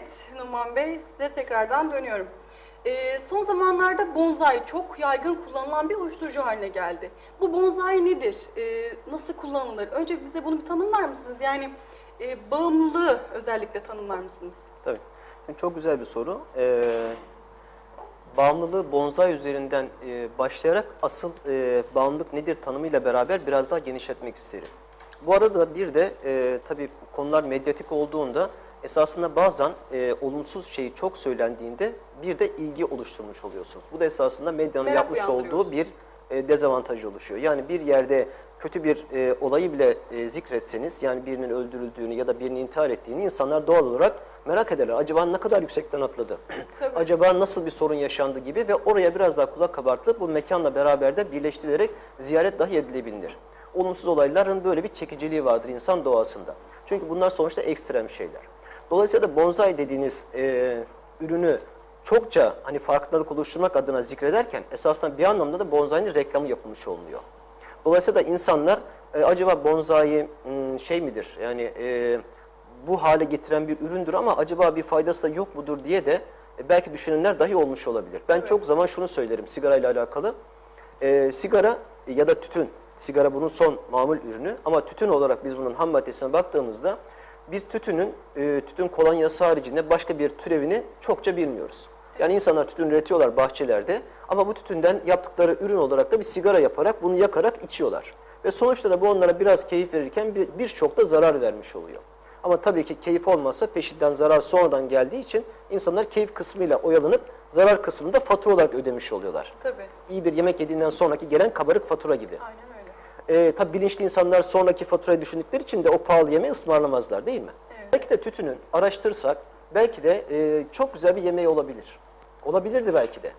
Evet Numan Bey size tekrardan dönüyorum. Ee, son zamanlarda bonsai çok yaygın kullanılan bir uyuşturucu haline geldi. Bu bonsai nedir? Ee, nasıl kullanılır? Önce bize bunu bir tanımlar mısınız? Yani e, bağımlılığı özellikle tanımlar mısınız? Tabii. Şimdi çok güzel bir soru. Ee, bağımlılığı bonsai üzerinden e, başlayarak asıl e, bağımlılık nedir tanımıyla beraber biraz daha genişletmek isterim. Bu arada bir de e, tabii konular medyatik olduğunda esasında bazen e, olumsuz şeyi çok söylendiğinde bir de ilgi oluşturmuş oluyorsunuz. Bu da esasında medyanın Merak yapmış olduğu bir e, dezavantajı oluşuyor. Yani bir yerde kötü bir e, olayı bile e, zikretseniz yani birinin öldürüldüğünü ya da birinin intihar ettiğini insanlar doğal olarak merak ederler. Acaba ne kadar yüksekten atladı? Acaba nasıl bir sorun yaşandı gibi ve oraya biraz daha kulak kabartılıp bu mekanla beraber de birleştirilerek ziyaret dahi edilebilir. Olumsuz olayların böyle bir çekiciliği vardır insan doğasında. Çünkü bunlar sonuçta ekstrem şeyler. Dolayısıyla da bonsai dediğiniz e, ürünü çokça hani farkındalık oluşturmak adına zikrederken esasında bir anlamda da bonsainin reklamı yapılmış oluyor. Dolayısıyla da insanlar e, acaba bonsai hmm, şey midir yani e, bu hale getiren bir üründür ama acaba bir faydası da yok mudur diye de e, belki düşünenler dahi olmuş olabilir. Ben çok zaman şunu söylerim sigarayla alakalı. E, sigara ya da tütün, sigara bunun son mamul ürünü ama tütün olarak biz bunun ham maddesine baktığımızda biz tütünün, e, tütün kolonyası haricinde başka bir türevini çokça bilmiyoruz. Yani insanlar tütün üretiyorlar bahçelerde ama bu tütünden yaptıkları ürün olarak da bir sigara yaparak bunu yakarak içiyorlar. Ve sonuçta da bu onlara biraz keyif verirken bir- birçok da zarar vermiş oluyor. Ama tabii ki keyif olmazsa peşinden zarar sonradan geldiği için insanlar keyif kısmıyla oyalanıp zarar kısmını da fatura olarak ödemiş oluyorlar. Tabii. İyi bir yemek yediğinden sonraki gelen kabarık fatura gibi. Aynen öyle. Ee, tabii bilinçli insanlar sonraki faturayı düşündükleri için de o pahalı yemeği ısmarlamazlar değil mi? Evet. Belki de tütünün araştırsak belki de e, çok güzel bir yemeği olabilir. Olabilirdi belki de.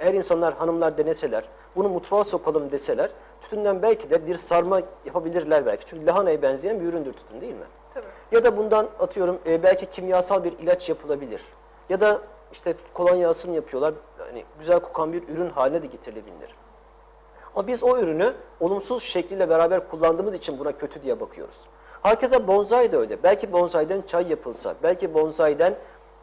Eğer insanlar, hanımlar deneseler, bunu mutfağa sokalım deseler, tütünden belki de bir sarma yapabilirler belki. Çünkü lahanaya benzeyen bir üründür tütün değil mi? Tabii. Ya da bundan atıyorum e, belki kimyasal bir ilaç yapılabilir. Ya da işte kolonyasını yapıyorlar. Hani güzel kokan bir ürün haline de getirilebilir. Ama biz o ürünü olumsuz şekliyle beraber kullandığımız için buna kötü diye bakıyoruz. Herkese bonsai de öyle. Belki bonsaiden çay yapılsa, belki bonsaiden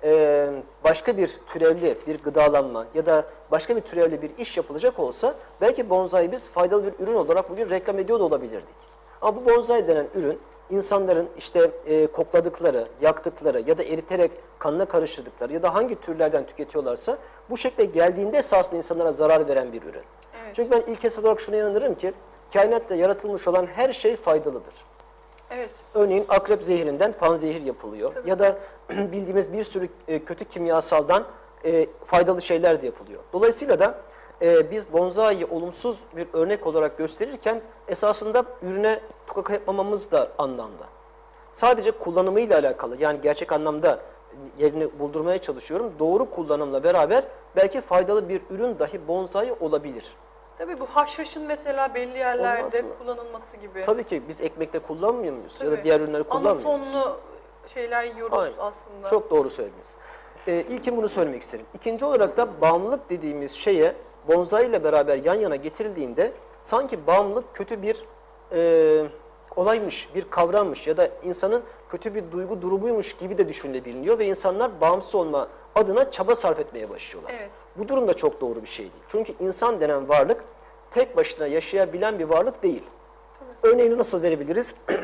e, başka bir türevli bir gıdalanma ya da başka bir türevli bir iş yapılacak olsa belki bonsai biz faydalı bir ürün olarak bugün reklam ediyor da olabilirdik. Ama bu bonsai denen ürün insanların işte e, kokladıkları, yaktıkları ya da eriterek kanına karıştırdıkları ya da hangi türlerden tüketiyorlarsa bu şekilde geldiğinde esasında insanlara zarar veren bir ürün. Evet. Çünkü ben ilk esas olarak şuna inanırım ki kainatta yaratılmış olan her şey faydalıdır. Evet. Örneğin akrep zehrinden panzehir yapılıyor. Ya da bildiğimiz bir sürü e, kötü kimyasaldan e, faydalı şeyler de yapılıyor. Dolayısıyla da e, biz bonsai'yi olumsuz bir örnek olarak gösterirken esasında ürüne tukaka yapmamamız da anlamda. Sadece kullanımıyla alakalı yani gerçek anlamda yerini buldurmaya çalışıyorum. Doğru kullanımla beraber belki faydalı bir ürün dahi bonsai olabilir. Tabii bu haşhaşın mesela belli yerlerde mı? kullanılması gibi. Tabii ki biz ekmekte kullanmıyor muyuz? Ya Tabii. da diğer ürünleri kullanmıyor muyuz? Anasonlu şeyler yiyoruz Aynen. aslında. Çok doğru söylediniz. Ee, ilkin bunu söylemek isterim. İkinci olarak da bağımlılık dediğimiz şeye bonsai ile beraber yan yana getirildiğinde sanki bağımlılık kötü bir e, olaymış, bir kavrammış ya da insanın kötü bir duygu durumuymuş gibi de düşünülebiliyor ve insanlar bağımsız olma adına çaba sarf etmeye başlıyorlar. Evet. Bu durum da çok doğru bir şey değil. Çünkü insan denen varlık tek başına yaşayabilen bir varlık değil. Örneğini nasıl verebiliriz?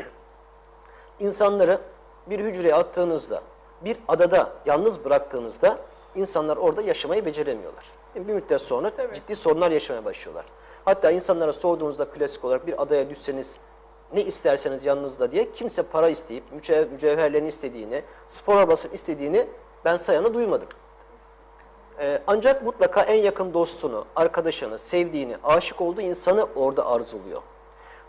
İnsanları bir hücreye attığınızda, bir adada yalnız bıraktığınızda insanlar orada yaşamayı beceremiyorlar. Bir müddet sonra Tabii. ciddi sorunlar yaşamaya başlıyorlar. Hatta insanlara sorduğunuzda klasik olarak bir adaya düşseniz ne isterseniz yanınızda diye kimse para isteyip mücev- mücevherlerini istediğini, spor arabasını istediğini ben sayanı duymadım. Ee, ancak mutlaka en yakın dostunu, arkadaşını, sevdiğini, aşık olduğu insanı orada arzuluyor.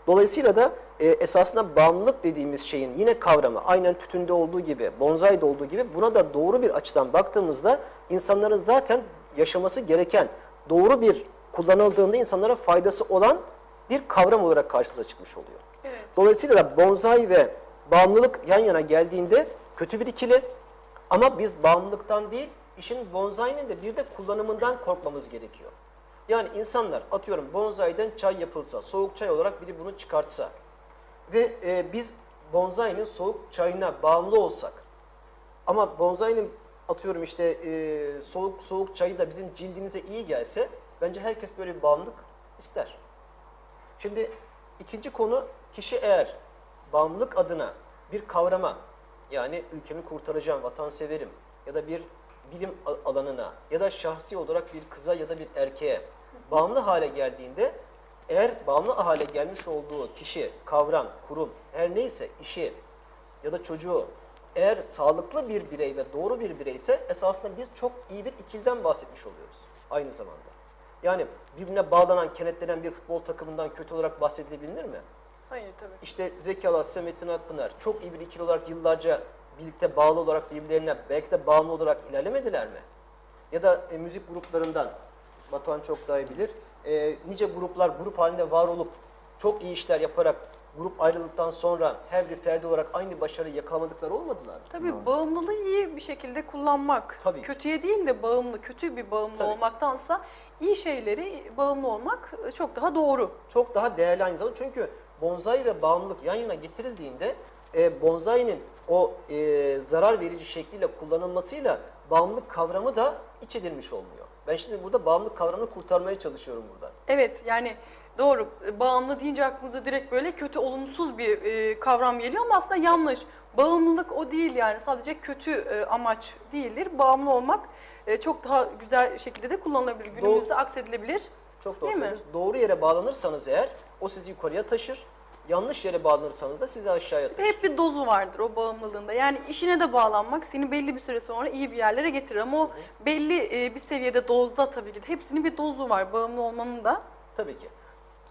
Dolayısıyla da e, esasında bağımlılık dediğimiz şeyin yine kavramı aynen tütünde olduğu gibi, bonsai'de olduğu gibi buna da doğru bir açıdan baktığımızda insanların zaten yaşaması gereken doğru bir kullanıldığında insanlara faydası olan bir kavram olarak karşımıza çıkmış oluyor. Evet. Dolayısıyla da bonsai ve bağımlılık yan yana geldiğinde kötü bir ikili ama biz bağımlılıktan değil işin bonsai'nin de bir de kullanımından korkmamız gerekiyor. Yani insanlar atıyorum bonsai'den çay yapılsa, soğuk çay olarak biri bunu çıkartsa ve e, biz bonsai'nin soğuk çayına bağımlı olsak ama bonsai'nin atıyorum işte e, soğuk soğuk çayı da bizim cildimize iyi gelse bence herkes böyle bir bağımlılık ister. Şimdi ikinci konu kişi eğer bağımlılık adına bir kavrama yani ülkemi kurtaracağım, vatanseverim ya da bir bilim alanına ya da şahsi olarak bir kıza ya da bir erkeğe bağımlı hale geldiğinde eğer bağımlı hale gelmiş olduğu kişi, kavram, kurum her neyse işi ya da çocuğu eğer sağlıklı bir birey ve doğru bir bireyse esasında biz çok iyi bir ikilden bahsetmiş oluyoruz aynı zamanda. Yani birbirine bağlanan, kenetlenen bir futbol takımından kötü olarak bahsedilebilir mi? Hayır tabii. İşte Zeki Alasya, Metin Akpınar çok iyi bir ikili olarak yıllarca birlikte bağlı olarak birbirlerine belki de bağımlı olarak ilerlemediler mi? Ya da e, müzik gruplarından, Batuhan çok daha iyi bilir, e, nice gruplar grup halinde var olup çok iyi işler yaparak grup ayrıldıktan sonra her bir ferdi olarak aynı başarıyı yakalamadıkları olmadılar mı? Tabii bağımlılığı iyi bir şekilde kullanmak. Tabii. Kötüye değil de bağımlı, kötü bir bağımlı Tabii. olmaktansa iyi şeyleri bağımlı olmak çok daha doğru. çok daha değerli aynı zamanda. Çünkü bonsai ve bağımlılık yan yana getirildiğinde e, bonsai'nin o e, zarar verici şekliyle kullanılmasıyla bağımlılık kavramı da iç edilmiş olmuyor. Ben şimdi burada bağımlılık kavramını kurtarmaya çalışıyorum burada. Evet yani doğru bağımlı deyince aklımıza direkt böyle kötü olumsuz bir e, kavram geliyor ama aslında yanlış. Bağımlılık o değil yani sadece kötü e, amaç değildir. Bağımlı olmak e, çok daha güzel şekilde de kullanılabilir. Günümüzde aksedilebilir. Çok doğru. Doğru yere bağlanırsanız eğer o sizi yukarıya taşır. Yanlış yere bağlanırsanız da sizi aşağıya taşır. hep bir dozu vardır o bağımlılığında. Yani işine de bağlanmak seni belli bir süre sonra iyi bir yerlere getirir. Ama o belli e, bir seviyede dozda tabii ki. Hepsinin bir dozu var bağımlı olmanın da. Tabii ki.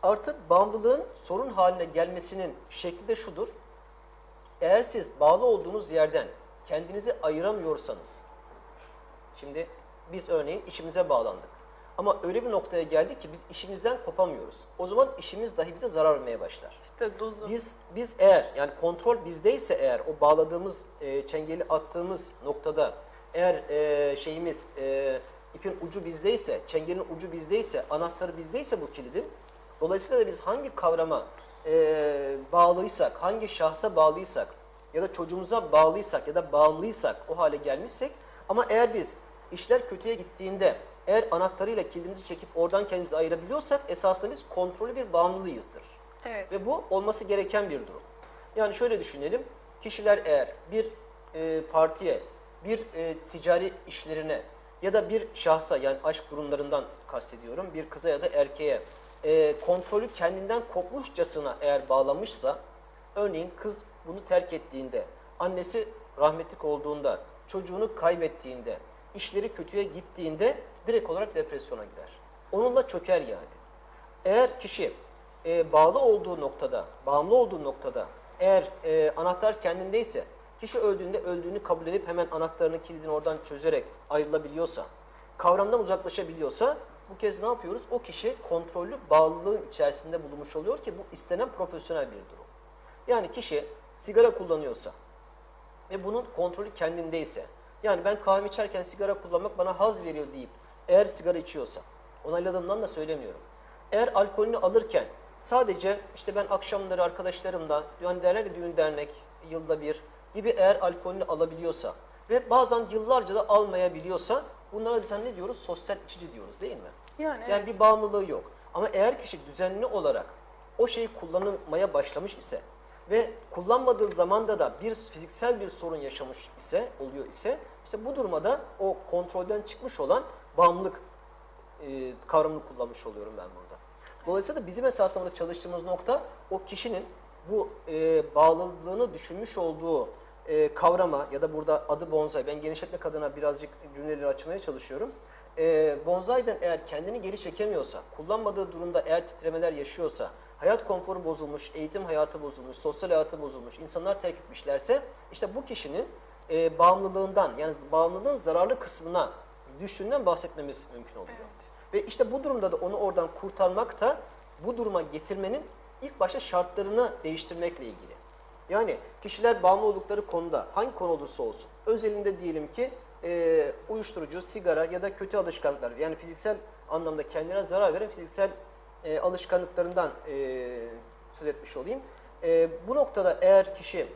Artı bağımlılığın sorun haline gelmesinin şekli de şudur. Eğer siz bağlı olduğunuz yerden kendinizi ayıramıyorsanız, şimdi biz örneğin işimize bağlandık. Ama öyle bir noktaya geldik ki biz işimizden kopamıyoruz. O zaman işimiz dahi bize zarar vermeye başlar. İşte dozu. Biz biz eğer yani kontrol bizdeyse eğer o bağladığımız e, çengeli attığımız noktada eğer e, şeyimiz e, ipin ucu bizdeyse, çengelin ucu bizdeyse, anahtarı bizdeyse bu kilidin dolayısıyla da biz hangi kavrama e, bağlıysak, hangi şahsa bağlıysak ya da çocuğumuza bağlıysak ya da bağımlıysak o hale gelmişsek ama eğer biz işler kötüye gittiğinde eğer anahtarıyla kilidimizi çekip oradan kendimizi ayırabiliyorsak esasında biz kontrollü bir bağımlılıyızdır. Evet. Ve bu olması gereken bir durum. Yani şöyle düşünelim. Kişiler eğer bir e, partiye, bir e, ticari işlerine ya da bir şahsa yani aşk durumlarından kastediyorum bir kıza ya da erkeğe e, kontrolü kendinden kopmuşçasına eğer bağlamışsa örneğin kız bunu terk ettiğinde, annesi rahmetlik olduğunda, çocuğunu kaybettiğinde, işleri kötüye gittiğinde direkt olarak depresyona girer. Onunla çöker yani. Eğer kişi e, bağlı olduğu noktada, bağımlı olduğu noktada eğer e, anahtar kendindeyse, kişi öldüğünde öldüğünü kabul edip hemen anahtarını, kilidini oradan çözerek ayrılabiliyorsa, kavramdan uzaklaşabiliyorsa bu kez ne yapıyoruz? O kişi kontrollü bağlılığın içerisinde bulunmuş oluyor ki bu istenen profesyonel bir durum. Yani kişi sigara kullanıyorsa ve bunun kontrolü kendindeyse, yani ben kahve içerken sigara kullanmak bana haz veriyor deyip eğer sigara içiyorsa, onayladığımdan da söylemiyorum. Eğer alkolünü alırken sadece işte ben akşamları arkadaşlarımla, yani derler ya düğün dernek yılda bir gibi eğer alkolünü alabiliyorsa ve bazen yıllarca da almayabiliyorsa bunlara biz hani ne diyoruz? Sosyal içici diyoruz değil mi? Yani, Yani bir bağımlılığı yok. Ama eğer kişi düzenli olarak o şeyi kullanmaya başlamış ise ve kullanmadığı zamanda da bir fiziksel bir sorun yaşamış ise, oluyor ise işte bu durumda o kontrolden çıkmış olan bağımlılık e, kavramını kullanmış oluyorum ben burada. Dolayısıyla da bizim esasında çalıştığımız nokta o kişinin bu e, bağlılığını düşünmüş olduğu e, kavrama ya da burada adı bonsai, ben genişletmek adına birazcık cümleleri açmaya çalışıyorum. E, bonsai'den eğer kendini geri çekemiyorsa, kullanmadığı durumda eğer titremeler yaşıyorsa, hayat konforu bozulmuş, eğitim hayatı bozulmuş, sosyal hayatı bozulmuş, insanlar terk etmişlerse işte bu kişinin e, bağımlılığından yani bağımlılığın zararlı kısmına düştüğünden bahsetmemiz mümkün oluyor. Ve işte bu durumda da onu oradan kurtarmak da bu duruma getirmenin ilk başta şartlarını değiştirmekle ilgili. Yani kişiler bağımlı oldukları konuda hangi konu olursa olsun özelinde diyelim ki e, uyuşturucu, sigara ya da kötü alışkanlıklar yani fiziksel anlamda kendine zarar veren fiziksel e, alışkanlıklarından e, söz etmiş olayım. E, bu noktada eğer kişi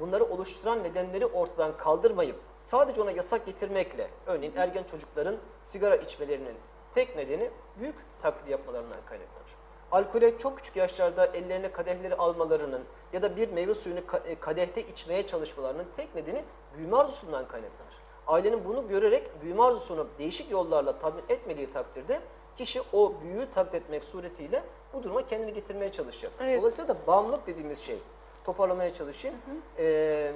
bunları oluşturan nedenleri ortadan kaldırmayıp Sadece ona yasak getirmekle, örneğin ergen çocukların sigara içmelerinin tek nedeni büyük taklit yapmalarından kaynaklanır. Alkole çok küçük yaşlarda ellerine kadehleri almalarının ya da bir meyve suyunu e, kadehte içmeye çalışmalarının tek nedeni büyüme arzusundan kaynaklanır. Ailenin bunu görerek büyüme arzusunu değişik yollarla tatmin etmediği takdirde kişi o büyüğü taklit etmek suretiyle bu duruma kendini getirmeye çalışacak. Evet. Dolayısıyla da bağımlılık dediğimiz şey, toparlamaya çalışayım. Ee,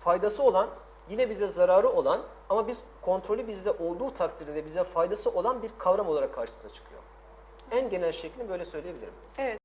faydası olan, yine bize zararı olan ama biz kontrolü bizde olduğu takdirde bize faydası olan bir kavram olarak karşımıza çıkıyor. En genel şeklini böyle söyleyebilirim. Evet.